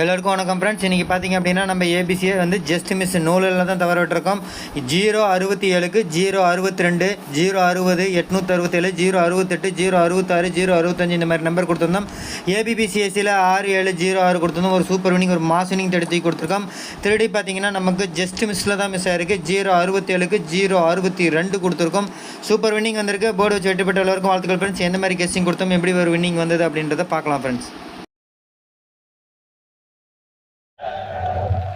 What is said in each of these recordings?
எல்லாருக்கும் வணக்கம் ஃப்ரெண்ட்ஸ் இன்றைக்கி பார்த்தீங்க அப்படின்னா நம்ம ஏபிசியை வந்து ஜஸ்ட் மிஸ் நூலில் தான் தவற விட்டுருக்கோம். ஜீரோ அறுபத்தி ஏழுக்கு ஜீரோ அறுபத்தி ரெண்டு ஜீரோ அறுபது எட்நூற்றி அறுபத்தேழு ஜீரோ அறுபத்தெட்டு ஜீரோ அறுபத்தாறு ஜீரோ அறுபத்தஞ்சு இந்த மாதிரி நம்பர் கொடுத்துருந்தோம். ஏபிபிசிஎஸ்சியில் ஆறு ஏழு ஜீரோ ஆறு கொடுத்துருந்தோம். ஒரு சூப்பர் வினிங் ஒரு மாஸ் வினிங் தடுத்து கொடுத்துருக்கோம். திருடி பார்த்தீங்கன்னா நமக்கு ஜஸ்ட் மிஸ்ஸில் தான் மிஸ் ஆயிருக்கு. ஜீரோ அறுபத்தேழுக்கு ஜீரோ அறுபத்தி ரெண்டு கொடுத்துருக்கோம். சூப்பர் வின்னிங் வந்திருக்கு. போர்டு வச்சு வெற்றி எல்லோருக்கும் எல்லாருக்கும் வாழ்த்துக்கள் ஃப்ரெண்ட்ஸ் எந்த மாதிரி கெஸ்டிங் கொடுத்தோம் எப்படி ஒரு வின்னிங் வந்தது அப்படின்றத பார்க்கலாம் friends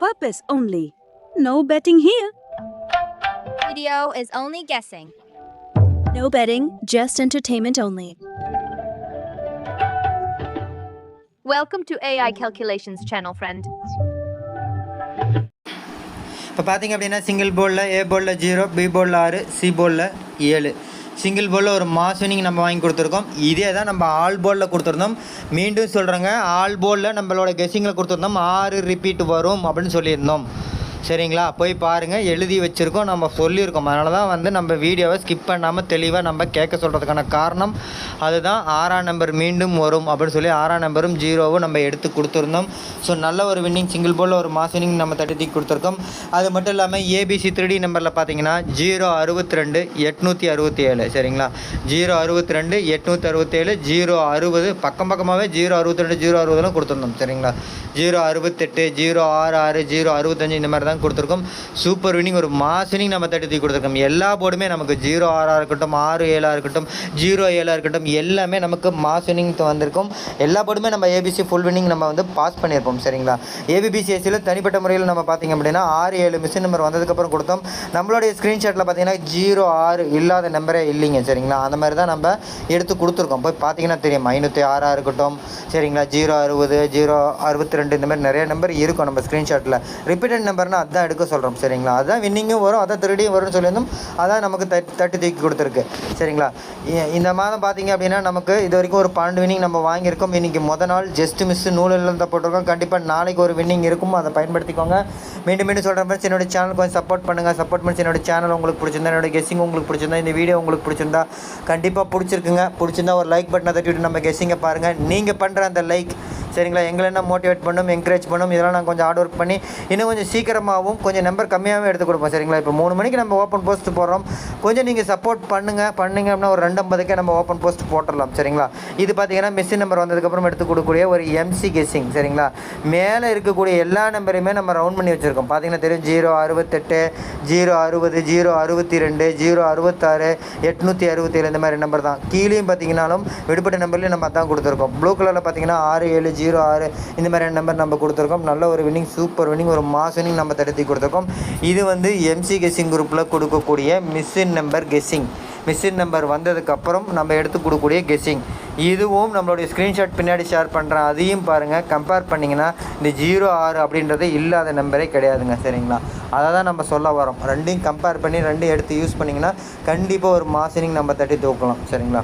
Purpose only. No betting here. video is only guessing. No betting, just entertainment only. Welcome to AI Calculations channel, friend. இப்போ பார்த்தீங்க அப்படின்னா சிங்கிள் போர்டில் ஏ போர்டில் ஜீரோ பி போர்டில் ஆறு சி போர்டில் ஏழு சிங்கிள் போர்டில் ஒரு மாஸ் வினிங் நம்ம வாங்கி கொடுத்துருக்கோம். இதே தான் நம்ம ஆல் போர்டில் கொடுத்துருந்தோம். மீண்டும் சொல்கிறேங்க ஆல் போர்டில் நம்மளோட கெஸ்ஸிங்கில் கொடுத்துருந்தோம். ஆறு ரிப்பீட் வரும் அப்படின்னு சொல்லியிருந்தோம். சரிங்களா? போய் பாருங்கள் எழுதி வச்சுருக்கோம். நம்ம சொல்லியிருக்கோம். அதனால தான் வந்து நம்ம வீடியோவை ஸ்கிப் பண்ணாமல் தெளிவாக நம்ம கேட்க சொல்கிறதுக்கான காரணம் அதுதான். ஆறாம் நம்பர் மீண்டும் வரும் அப்படின்னு சொல்லி ஆறாம் நம்பரும் ஜீரோவும் நம்ம எடுத்து கொடுத்துருந்தோம். ஸோ நல்ல ஒரு வின்னிங் சிங்கிள் போல் ஒரு மாஸ் வின்னிங் நம்ம தட்டி கொடுத்துருக்கோம். அது மட்டும் இல்லாமல் ஏபிசி த்ரீ நம்பரில் பார்த்தீங்கன்னா ஜீரோ அறுபத்தி ரெண்டு எட்நூற்றி அறுபத்தி ஏழு. சரிங்களா? ஜீரோ அறுபத்தி ரெண்டு எட்நூற்றி அறுபத்தேழு ஜீரோ அறுபது. பக்கம் பக்கமாகவே ஜீரோ அறுபத்தி ரெண்டு ஜீரோ அறுபதுலாம் கொடுத்துருந்தோம். சரிங்களா? ஜீரோ அறுபத்தெட்டு ஜீரோ ஆறு ஆறு ஜீரோ அறுபத்தஞ்சு இந்த மாதிரி தான் கொடுத்துருக்கோம். சூப்பர் வினிங் ஒரு மாஸ் வினிங் நம்ம தட்டி தூக்கி கொடுத்துருக்கோம். எல்லா போர்டுமே நமக்கு ஜீரோ ஆறாக இருக்கட்டும் ஆறு ஏழாக இருக்கட்டும் ஜீரோ ஏழாக இருக்கட்டும் எல்லாமே நமக்கு மாஸ் வினிங் வந்திருக்கும். எல்லா போர்டுமே நம்ம ஏபிசி ஃபுல் வினிங் நம்ம வந்து பாஸ் பண்ணியிருப்போம் சரிங்களா? ஏபிபிசிஎஸ்சியில் தனிப்பட்ட முறையில் நம்ம பார்த்தீங்க அப்படின்னா ஆறு ஏழு மிஷின் நம்பர் வந்ததுக்கப்புறம் கொடுத்தோம். நம்மளுடைய ஸ்க்ரீன்ஷாட்டில் பார்த்தீங்கன்னா ஜீரோ ஆறு இல்லாத நம்பரே இல்லைங்க சரிங்களா? அந்த மாதிரி தான் நம்ம எடுத்து கொடுத்துருக்கோம். போய் பார்த்தீங்கன்னா தெரியும். ஐநூற்றி ஆறாக இருக்கட்டும் சரிங்களா? ஜீரோ அறுபது ஜீரோ அறுபத்தி ரெண்டு இந்த மாதிரி நிறைய நம்பர் இருக்கும் நம்ம ஸ்க்ரீன்ஷாட்டில் ரிப்பீட்டட் நம்பர்னா அதான் எடுக்க சொல்கிறோம் சரிங்களா? அதுதான் வின்னிங்கும் வரும் அதான் திருடியும் வரும்னு சொல்லியிருந்தோம். அதான் நமக்கு தட்டி தட்டி தூக்கி கொடுத்துருக்கு சரிங்களா? இ- இந்த மாதம் பார்த்தீங்க அப்படின்னா நமக்கு இது வரைக்கும் ஒரு பன்னெண்டு வின்னிங் நம்ம வாங்கியிருக்கோம். இன்றைக்கி மொதல் நாள் ஜஸ்ட் மிஸ் நூலில் தான் போட்டிருக்கோம். கண்டிப்பாக நாளைக்கு ஒரு வின்னிங் இருக்கும். அதை பயன்படுத்திக்கோங்க. மீண்டும் மீண்டும் சொல்கிற மாதிரி என்னோட சேனல் கொஞ்சம் சப்போர்ட் பண்ணுங்கள் சப்போர்ட் பண்ணி என்னோட சேனல் உங்களுக்கு பிடிச்சிருந்தா என்னோட கெஸ்ஸிங் உங்களுக்கு பிடிச்சிருந்தா இந்த வீடியோ உங்களுக்கு பிடிச்சிருந்தா கண்டிப்பாக பிடிச்சிருக்குங்க. பிடிச்சிருந்தா ஒரு லைக் பட்டனை தட்டிவிட்டு நம்ம கெஸ்ஸிங்கை பாருங்கள் நீங்கள் பண்ணுற அந்த லைக் சரிங்களா? எங்களை என்ன மோட்டிவேட் பண்ணும் என்கரேஜ் பண்ணும் இதெல்லாம் நாங்கள் கொஞ்சம் ஹார்ட் ஒர்க் பண்ணி இன்னும் கொஞ்சம் சீக்கிரமாகவும் கொஞ்சம் நம்பர் கம்மியாகவும் எடுத்து கொடுப்போம் சரிங்களா? இப்போ மூணு மணிக்கு நம்ம ஓப்பன் போஸ்ட் போடுறோம். கொஞ்சம் நீங்கள் சப்போர்ட் பண்ணுங்கள் பண்ணுங்க அப்படின்னா ஒரு ரெண்டு நம்ம ஓப்பன் போஸ்ட் போட்டுடலாம் சரிங்களா? இது பார்த்தீங்கன்னா மிஷின் நம்பர் வந்ததுக்கப்புறம் எடுத்து கொடுக்கக்கூடிய ஒரு எம்சி கெஸ்ஸிங் சரிங்களா? மேலே இருக்கக்கூடிய எல்லா நம்பரையுமே நம்ம ரவுண்ட் பண்ணி வச்சுருக்கோம். பார்த்தீங்கன்னா தெரியும் ஜீரோ அறுபத்தெட்டு ஜீரோ அறுபது ஜீரோ அறுபத்தி ரெண்டு ஜீரோ அறுபத்தாறு எட்நூற்றி அறுபத்தேழு இந்த மாதிரி நம்பர் தான். கீழேயும் பார்த்தீங்கன்னாலும் விடுபட்ட நம்பர்லேயும் நம்ம தான் கொடுத்துருக்கோம். ப்ளூ கலரில் பார்த்தீங்கன்னா ஆறு ஏழு ஜீரோ ஆறு இந்த மாதிரியான நம்பர் நம்ம கொடுத்துருக்கோம். நல்ல ஒரு வின்னிங் சூப்பர் வின்னிங் ஒரு மாஸ் வின்னிங் நம்ம தடுத்து கொடுத்துருக்கோம். இது வந்து எம்சி கெஸ்ஸிங் குரூப்பில் கொடுக்கக்கூடிய missing number guessing missing number வந்ததுக்கப்புறம் நம்ம எடுத்து கொடுக்கக்கூடிய கெஸ்ஸிங் இதுவும் நம்மளுடைய ஸ்க்ரீன்ஷாட் பின்னாடி ஷேர் பண்ணுறேன் அதையும் பாருங்கள் கம்பேர் பண்ணிங்கன்னா இந்த ஜீரோ ஆறு அப்படின்றது இல்லாத நம்பரே கிடையாதுங்க. சரிங்களா? அதை தான் நம்ம சொல்ல வரோம். ரெண்டையும் கம்பேர் பண்ணி ரெண்டையும் எடுத்து யூஸ் பண்ணிங்கன்னா கண்டிப்பாக ஒரு மாசினிங் நம்ம தட்டி தூக்கலாம். சரிங்களா?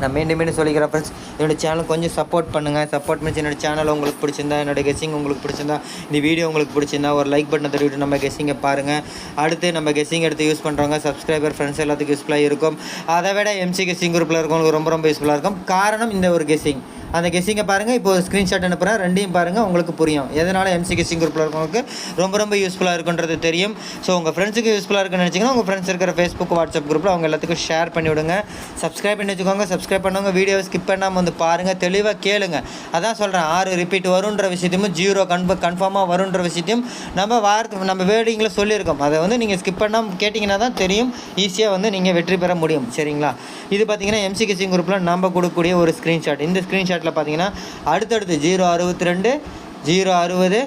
நான் மீண்டும் மீண்டும் சொல்லிக்கிறேன் ஃப்ரெண்ட்ஸ் என்னோட சேனல் கொஞ்சம் சப்போர்ட் பண்ணுங்கள் சப்போர்ட் பண்ணி என்னோட சேனல் உங்களுக்கு பிடிச்சிருந்தா என்னோட கெஸ்ஸிங் உங்களுக்கு பிடிச்சிருந்தா இந்த வீடியோ உங்களுக்கு பிடிச்சிருந்தா ஒரு லைக் பட்டனை தட்டிவிட்டு நம்ம கெஸ்ஸிங்கை பாருங்கள் அடுத்து நம்ம கெஸ்ஸிங் எடுத்து யூஸ் பண்ணுறவங்க சப்ஸ்கிரைபர் ஃப்ரெண்ட்ஸ் எல்லாத்துக்கும் யூஸ்ஃபுல்லாக இருக்கும். அதை விட எம்சி கெஸ்ஸிங் குரூப்பில் இருக்கவங்களுக்கு ரொம்ப ரொம்ப யூஸ்ஃபுல்லாக இருக்கும். காரணம் இந்த ஒரு கெஸ்ஸிங் அந்த கெஸ்ஸிங்கை பாருங்கள் இப்போ ஸ்க்ரீன்ஷாட் அனுப்புகிறேன் ரெண்டையும் பாருங்கள் உங்களுக்கு புரியும். எதனால் எம்சி கெஸ்ஸிங் குரூப்பில் இருக்கவங்களுக்கு ரொம்ப ரொம்ப யூஸ்ஃபுல்லாக இருக்குன்றது தெரியும். ஸோ உங்கள் ஃப்ரெண்ட்ஸுக்கு யூஸ்ஃபுல்லாக இருக்குன்னு நினச்சிங்கன்னா உங்கள் ஃப்ரெண்ட்ஸ் இருக்கிற ஃபேஸ்புக் வாட்ஸ்அப் குரூப்பில் அவங்க எல்லாத்துக்கும் ஷேர் பண்ணி விடுங்க. சப்ஸ்கிரைப் பண்ணி வச்சுக்கோங்க. சப்ஸ்கிரைப் பண்ணுவாங்க வீடியோ ஸ்கிப் பண்ணாமல் வந்து பாருங்கள் தெளிவாக கேளுங்க. அதான் சொல்கிறேன் ஆறு ரிப்பீட் வருன்ற விஷயத்தையும் ஜீரோ கன்ஃப கன்ஃபார்மாக வருன்ற விஷயத்தையும் நம்ம வார்த்தை நம்ம வேடிங்களை சொல்லியிருக்கோம். அதை வந்து நீங்கள் ஸ்கிப் பண்ணாமல் கேட்டிங்கன்னா தான் தெரியும். ஈஸியாக வந்து நீங்கள் வெற்றி பெற முடியும். சரிங்களா? இது பார்த்தீங்கன்னா எம்சி கிசிங் குரூப்பில் நம்ம கொடுக்கக்கூடிய ஒரு ஸ்க்ரீன்ஷாட் இந்த ஸ்க்ரீன்ஷாட்டில் பார்த்தீங்கன்னா அடுத்தடுத்து ஜீரோ அறுபத்தி ரெண்டு ஜீரோ அறுபது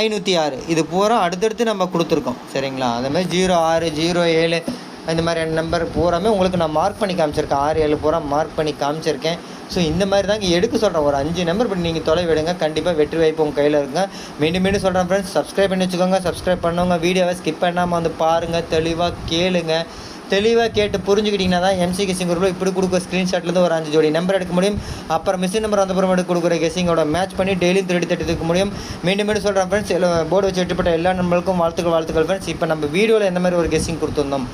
ஐநூற்றி ஆறு. இது பூரா அடுத்தடுத்து நம்ம கொடுத்துருக்கோம். சரிங்களா? அதேமாதிரி ஜீரோ ஆறு ஜீரோ ஏழு இந்த மாதிரி நம்பர் பூராமே உங்களுக்கு நான் மார்க் பண்ணி காமிச்சிருக்கேன். ஆறு ஏழு பூரா மார்க் பண்ணி காமிச்சிருக்கேன். ஸோ இந்த மாதிரி தாங்க எடுக்க சொல்கிறேன் ஒரு அஞ்சு நம்பர் பண்ணி நீங்கள் தொலை விடுங்க கண்டிப்பாக வெற்றி வாய்ப்பு உங்கள் கையில் இருக்குங்க. மீண்டும் மீண்டும் சொல்கிறேன் ஃப்ரெண்ட்ஸ் சப்ஸ்கிரைப் பண்ணி வச்சுக்கோங்க. சப்ஸ்கிரைப் பண்ணவங்க வீடியோவை ஸ்கிப் பண்ணாமல் வந்து பாருங்கள் தெளிவாக கேளுங்க. தெளிவாக கேட்டு புரிஞ்சுக்கிட்டிங்கன்னா தான் எம்சி கெஸிங் குரூப்பில் இப்படி கொடுக்குற ஸ்க்ரீன்ஷாட்லேருந்து ஒரு அஞ்சு ஜோடி நம்பர் எடுக்க முடியும். அப்புறம் மிஷின் நம்பர் அந்த அப்புறம் கொடுக்குற கெஸிங்கோட மேட்ச் பண்ணி டெய்லியும் திருடி தட்டிக்க முடியும். மீண்டும் மீண்டும் சொல்கிறேன் ஃப்ரெண்ட்ஸ் போர்டு வச்சு வெட்டுப்பட்ட எல்லா நம்பர்களுக்கும் வாழ்த்துக்கள் வாழ்த்துக்கள் ஃப்ரெண்ட்ஸ் இப்போ நம்ம வீடியோவில் எந்த மாதிரி ஒரு கெஸிங் கொடுத்துருந்தோம்.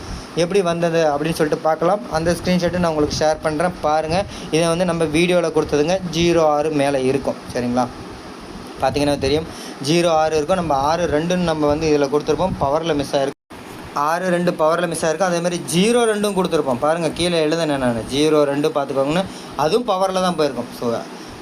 எப்படி வந்தது அப்படின்னு சொல்லிட்டு பார்க்கலாம். அந்த ஸ்க்ரீன்ஷாட்டு நான் உங்களுக்கு ஷேர் பண்ணுறேன் பாருங்கள் இதை வந்து நம்ம வீடியோவில் கொடுத்ததுங்க. ஜீரோ ஆறு மேலே இருக்கும். சரிங்களா? பார்த்தீங்கன்னா தெரியும். ஜீரோ ஆறு இருக்கும். நம்ம ஆறு ரெண்டுன்னு நம்ம வந்து இதில் கொடுத்துருப்போம். பவரில் மிஸ் ஆகிருக்கும் ஆறு ரெண்டு பவரில் மிஸ் ஆகிருக்கும் அதேமாதிரி ஜீரோ ரெண்டும் கொடுத்துருப்போம். பாருங்கள் கீழே எழுதுனேன் நான். ஜீரோ ரெண்டு பார்த்துக்கோங்கன்னு. அதுவும் பவரில் தான் போயிருக்கும். ஸோ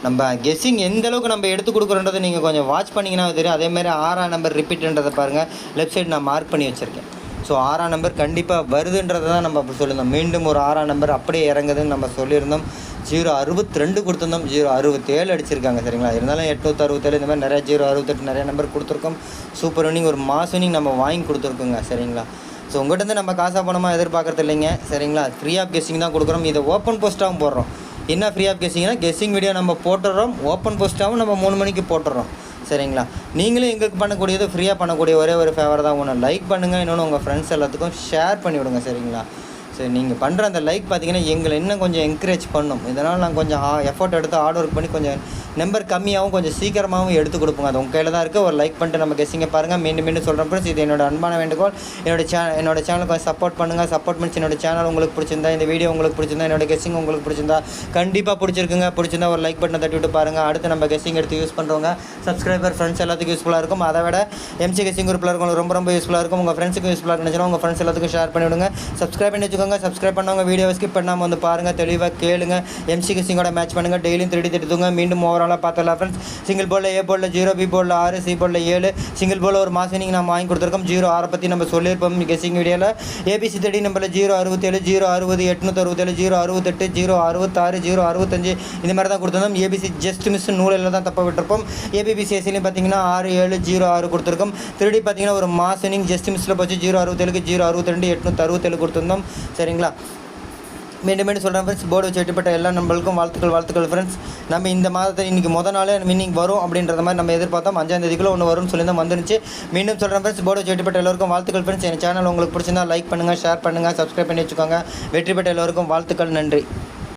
நம்ம கெஸ்ஸிங் எந்த அளவுக்கு நம்ம எடுத்து கொடுக்குறோன்றதை நீங்கள் கொஞ்சம் வாட்ச் பண்ணிங்கன்னா தெரியும். அதே மாதிரி ஆறாம் நம்பர் ரிப்பீட்டுன்றதை பாருங்கள் லெஃப்ட் சைடு நான் மார்க் பண்ணி வச்சுருக்கேன். ஸோ ஆறாம் நம்பர் கண்டிப்பாக வருதுன்றதை தான் நம்ம அப்படி சொல்லியிருந்தோம். மீண்டும் ஒரு ஆறாம் நம்பர் அப்படியே இறங்குதுன்னு நம்ம சொல்லியிருந்தோம். ஜீரோ அறுபத்தி ரெண்டு கொடுத்துருந்தோம். ஜீரோ அறுபத்தேழு அடிச்சிருக்காங்க சரிங்களா? இருந்தாலும் எட்நூற்றி அறுபத்தேழு இந்த மாதிரி நிறைய ஜீரோ அறுபத்தெட்டு நிறைய நம்பர் கொடுத்துருக்கோம். சூப்பர் வினிங் ஒரு மாஸ் வினிங் நம்ம வாங்கி கொடுத்துருக்கோங்க சரிங்களா? ஸோ உங்கள்கிட்ட நம்ம காசாக பணமாக எதிர்பார்க்கறது இல்லைங்க சரிங்களா? ஃப்ரீ ஆஃப் கெஸ்ஸிங் தான் கொடுக்குறோம். இதை ஓப்பன் போஸ்ட்டாகவும் போடுறோம். என்ன ஃப்ரீ ஆஃப் கெஸ்ஸிங்னா கெஸ்ஸிங் வீடியோ நம்ம போட்டுடுறோம் ஓப்பன் போஸ்ட்டாகவும் நம்ம மூணு மணிக்கு போட்டுடுறோம் சரிங்களா? நீங்களும் எங்களுக்கு பண்ணக்கூடியது ஃப்ரீயாக பண்ணக்கூடிய ஒரே ஒரு ஃபேவர் தான். ஒன்று லைக் பண்ணுங்கள் இன்னொன்று உங்கள் ஃப்ரெண்ட்ஸ் எல்லாத்துக்கும் ஷேர் பண்ணி விடுங்க சரிங்களா? சரி நீங்கள் பண்ணுற அந்த லைக் பார்த்தீங்கன்னா எங்களை இன்னும் கொஞ்சம் என்கரேஜ் பண்ணும். இதனால் நான் கொஞ்சம் எஃபோர்ட் எடுத்து ஹார்ட் ஒர்க் பண்ணி கொஞ்சம் நம்பர் கம்மியாகவும் கொஞ்சம் சீக்கிரமாகவும் எடுத்து கொடுப்போங்க. அது உங்கள் கையில் தான் இருக்குது ஒரு லைக் பண்ணிட்டு நம்ம கெஸ்ஸிங்க பாருங்கள் மீண்டும் மீண்டும் சொல்கிறேன் ஃப்ரெண்ட்ஸ் இது என்னோட அன்பான வேண்டுகோள். என்னோட சே என்னோட சேனல் கொஞ்சம் சப்போர்ட் பண்ணுங்கள் சப்போர்ட் பண்ணி என்னோட சேனல் உங்களுக்கு பிடிச்சிருந்தா இந்த வீடியோ உங்களுக்கு பிடிச்சிருந்தா என்னோட கெஸ்ஸிங் உங்களுக்கு பிடிச்சிருந்தா கண்டிப்பாக பிடிச்சிருக்குங்க. பிடிச்சிருந்தா ஒரு லைக் பட்டனை தட்டி விட்டு பாருங்கள் அடுத்து நம்ம கெஸ்ஸிங் எடுத்து யூஸ் பண்ணுறவங்க சப்ஸ்கிரைபர் ஃப்ரெண்ட்ஸ் எல்லாத்துக்கும் யூஸ்ஃபுல்லாக இருக்கும். அதை விட எம்சி கெஸ்ஸிங் குரூப்பில் இருக்கும் ரொம்ப ரொம்ப யூஸ்ஃபுல்லாக இருக்கும். உங்கள் ஃப்ரெண்ட்ஸுக்கும் யூஸ்ஃபுல்லாக இருந்துச்சுன்னா உங்கள் ஃப்ரெண்ட்ஸ் எல்லாத்துக்கும் ஷேர் பண்ணிவிடுங்க. சப்ஸ்கிரைப் பண்ணி வச்சுக்கோங்க சப்ஸ்கிரைப் பண்ணவங்க வீடியோவை ஸ்கிப் பண்ணாமல் வந்து பாருங்கள் தெளிவாக கேளுங்க. எம்சி சிங்கோட மேட்ச் பண்ணுங்கள் டெய்லியும் திருடி திட்டுங்க மீண்டும் ஓவராலாக பார்த்தலாம் ஃப்ரெண்ட்ஸ் சிங்கிள் போலில் ஏ போலில் ஜீரோ பி போலில் ஆறு சி போலில் ஏழு. சிங்கிள் போலில் ஒரு மாதம் நீங்கள் நம்ம வாங்கி கொடுத்துருக்கோம். ஜீரோ ஆறை பற்றி நம்ம சொல்லியிருப்போம் கெஸ்ஸிங் வீடியோவில் ஏபிசி தேடி நம்பரில் ஜீரோ அறுபத்தேழு ஜீரோ அறுபது எட்நூற்றி அறுபத்தேழு ஜீரோ அறுபத்தெட்டு ஜீரோ அறுபத்தாறு ஜீரோ அறுபத்தஞ்சு. இந்த மாதிரி தான் கொடுத்துருந்தோம். ஏபிசி ஜஸ்ட் மிஸ் நூலில் தான் தப்பாக விட்டுருப்போம். ஏபிபிசிஎஸ்சிலையும் பார்த்தீங்கன்னா ஆறு ஏழு ஜீரோ ஆறு கொடுத்துருக்கோம். திருடி பார்த்தீங்கன்னா ஒரு மாசனிங் ஜஸ்ட் மிஸ்ஸில் போச்சு. ஜீரோ அறுபத்தேழுக்கு ஜீரோ அறுபத்தி ரெண்டு எட்நூற்றி அறுபத்தேழு கொடுத்துருந்தோம். சரிங்களா? மீண்டும் மீண்டும் சொல்கிறேன் ஃப்ரெண்ட்ஸ் போர்டு வச்சு வெட்டிப்பட்ட எல்லா நம்பளுக்கும் வாழ்த்துக்கள் வாழ்த்துக்கள் ஃப்ரெண்ட்ஸ் நம்ம இந்த மாதத்தை இன்றைக்கி மொதல் நாளே மீனிங் வரும் அப்படின்றத மாதிரி நம்ம எதிர்பார்த்தோம். அஞ்சாம் தேதிக்குள்ள ஒன்று வரும்னு சொல்லி தான் வந்துருச்சு. மீண்டும் சொல்கிறேன் ஃப்ரெண்ட்ஸ் போர்டு வச்சு வெட்டிப்பட்ட எல்லாருக்கும் வாழ்த்துக்கள் ஃப்ரெண்ட்ஸ் என் சேனல் உங்களுக்கு பிடிச்சிருந்தா லைக் பண்ணுங்கள் ஷேர் பண்ணுங்கள் சப்ஸ்கிரைப் பண்ணி வச்சுக்கோங்க. வெற்றி பெற்ற எல்லோருக்கும் வாழ்த்துக்கள் நன்றி.